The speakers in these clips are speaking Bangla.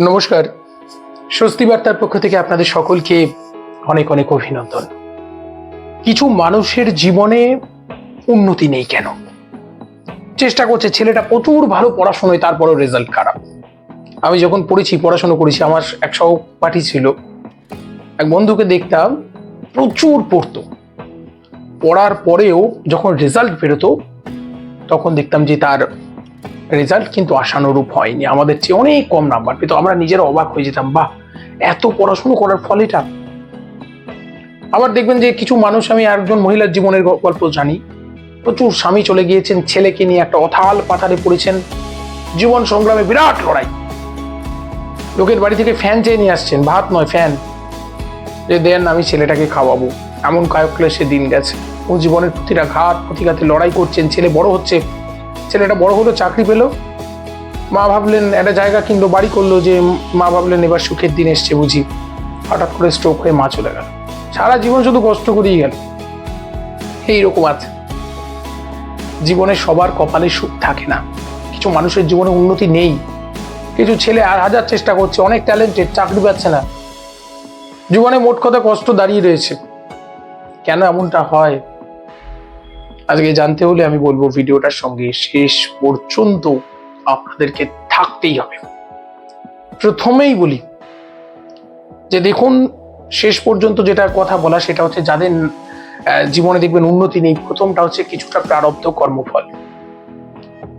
নমস্কার। স্বস্তি বার্তার পক্ষ থেকে আপনাদের সকলকে অনেক অনেক অভিনন্দন। কিছু মানুষের জীবনে উন্নতি নেই কেন? চেষ্টা করছে, ছেলেটা প্রচুর ভালো পড়াশোনায়, তারপরেও রেজাল্ট খারাপ। আমি যখন পড়েছি, পড়াশোনা করেছি, আমার এক সহপাঠী ছিল। এক বন্ধুকে দেখতাম, প্রচুর পড়তো। পড়ার পরেও যখন রেজাল্ট বেরোতো, তখন দেখতাম যে তার রেজাল্ট কিন্তু আশানুরূপ হয়নি। আমাদের চেয়ে অনেক কম নাম্বার পেতো। আমরা নিজেরা অবাক হয়ে যেতাম, বাহ, এত পড়াশুনো করার ফল আবার দেখবেন যে কিছু মানুষ, আমি একজন মহিলার জীবনের গল্প জানি। প্রচুর স্বামী চলে গিয়েছেন, ছেলেকে নিয়ে একটা অথাল পাথারে পড়েছেন। জীবন সংগ্রামে বিরাট লড়াই। লোকের বাড়ি থেকে ফ্যান চেয়ে নিয়ে আসছেন। ভাত নয় ফ্যান যে, দেন আমি ছেলেটাকে খাওয়াবো। এমন কায়ক ক্লেশে দিন গেছে। ও জীবনের প্রতিটা ঘাত, প্রতিঘাতে লড়াই করছেন। ছেলে বড় হচ্ছে। ছেলেটা বড় হলো, চাকরি পেল। মা ভাবলেন, একটা জায়গা কিনলো, বাড়ি করল যে মা ভাবলেন এবার সুখের দিন এসছে বুঝি। হঠাৎ করে স্ট্রোক হয়ে মা চলে গেল। সারা জীবন শুধু কষ্ট করেই গেল। এইরকম আছে জীবনে সবার কপালে সুখ থাকে না। কিছু মানুষের জীবনে উন্নতি নেই। কিছু ছেলে আর হাজার চেষ্টা করছে, অনেক ট্যালেন্টেড চাকরি পাচ্ছে না। জীবনে মোট কথা কষ্ট দাঁড়িয়ে রয়েছে। কেন এমনটা হয়? আজকে জানতে হলে আমি বলব ভিডিওটার সঙ্গে শেষ পর্যন্ত আপনাদেরকে থাকতেই হবে। প্রথমেই বলি যে দেখুন, শেষ পর্যন্ত যেটা কথা বলা সেটা হচ্ছে যাদের জীবনে দেখবেন উন্নতি নেই, প্রথমটা হচ্ছে কিছুটা প্রারব্ধ কর্মফল।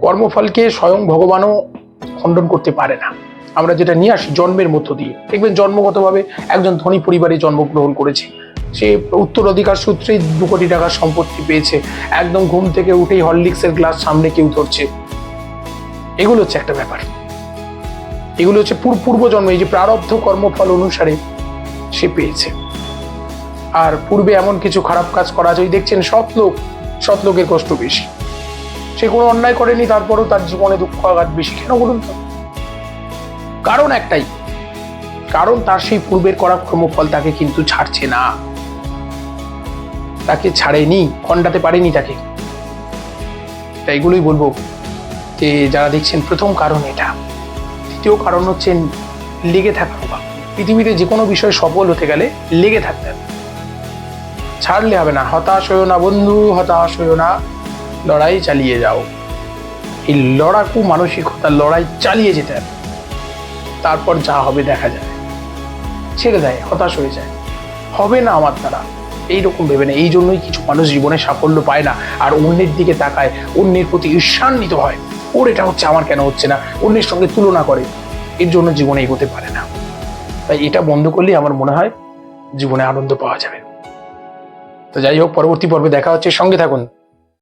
কর্মফলকে স্বয়ং ভগবানও খণ্ডন করতে পারে না। আমরা যেটা নিয়ে আসি জন্মের মধ্য দিয়ে। দেখবেন জন্মগতভাবে একজন ধনী পরিবারে জন্মগ্রহণ করেছে। সে উত্তরাধিকার সূত্রেই দু কোটি টাকার সম্পত্তি পেয়েছে। একদম ঘুম থেকে উঠেই হরলিক্সের গ্লাস সামনে কেউ ধরছে। এগুলো হচ্ছে একটা ব্যাপার। এগুলো হচ্ছে পূর্ব পূর্বজন্ম এই যে প্রারব্ধ কর্মফল অনুসারে সে পেয়েছে। আর পূর্বে এমন কিছু খারাপ কাজ করা যায়, দেখছেন সৎ লোক, সৎ লোকের কষ্ট বেশি। সে কোনো অন্যায় করেনি, তারপরেও তার জীবনে দুঃখ আঘাত বেশি। কেন বলুন তো? কারণ একটাই, কারণ তার সেই পূর্বের করা কর্মফল তাকে কিন্তু ছাড়ছে না। তাকে ছাড়েনি, খণ্ডাতে পারেনি তাকে। তাই এগুলোই বলব যে, যারা দেখছেন, প্রথম কারণ এটা। দ্বিতীয় কারণ হচ্ছে লেগে থাকা পৃথিবীতে যে কোনো বিষয়ে সফল হতে গেলে লেগে থাকতে হবে। ছাড়লে হবে না। হতাশ হইও না বন্ধু, হতাশ হইও না। লড়াই চালিয়ে যাও। এই লড়াকু মানসিকতা, লড়াই চালিয়ে যেতে হবে। তারপর যা হবে দেখা যাবে ছেড়ে দেয়, হতাশ হয়ে যায়। হবে না আমার দ্বারা। এইরকম ভেবে না এই জন্যই কিছু মানুষ জীবনে সাফল্য পায় না। আর অন্যের দিকে তাকায়, অন্যের প্রতি ঈর্ষান্বিত হয়। ওর এটা হচ্ছে, আমার কেন হচ্ছে না? অন্যের সঙ্গে তুলনা করে। এর জন্য জীবনে এগোতে পারে না। তাই এটা বন্ধ করলে আমার মনে হয়, জীবনে আনন্দ পাওয়া যাবে। তো যাই হোক, পরবর্তী পর্বে দেখা হচ্ছে। সঙ্গে থাকুন।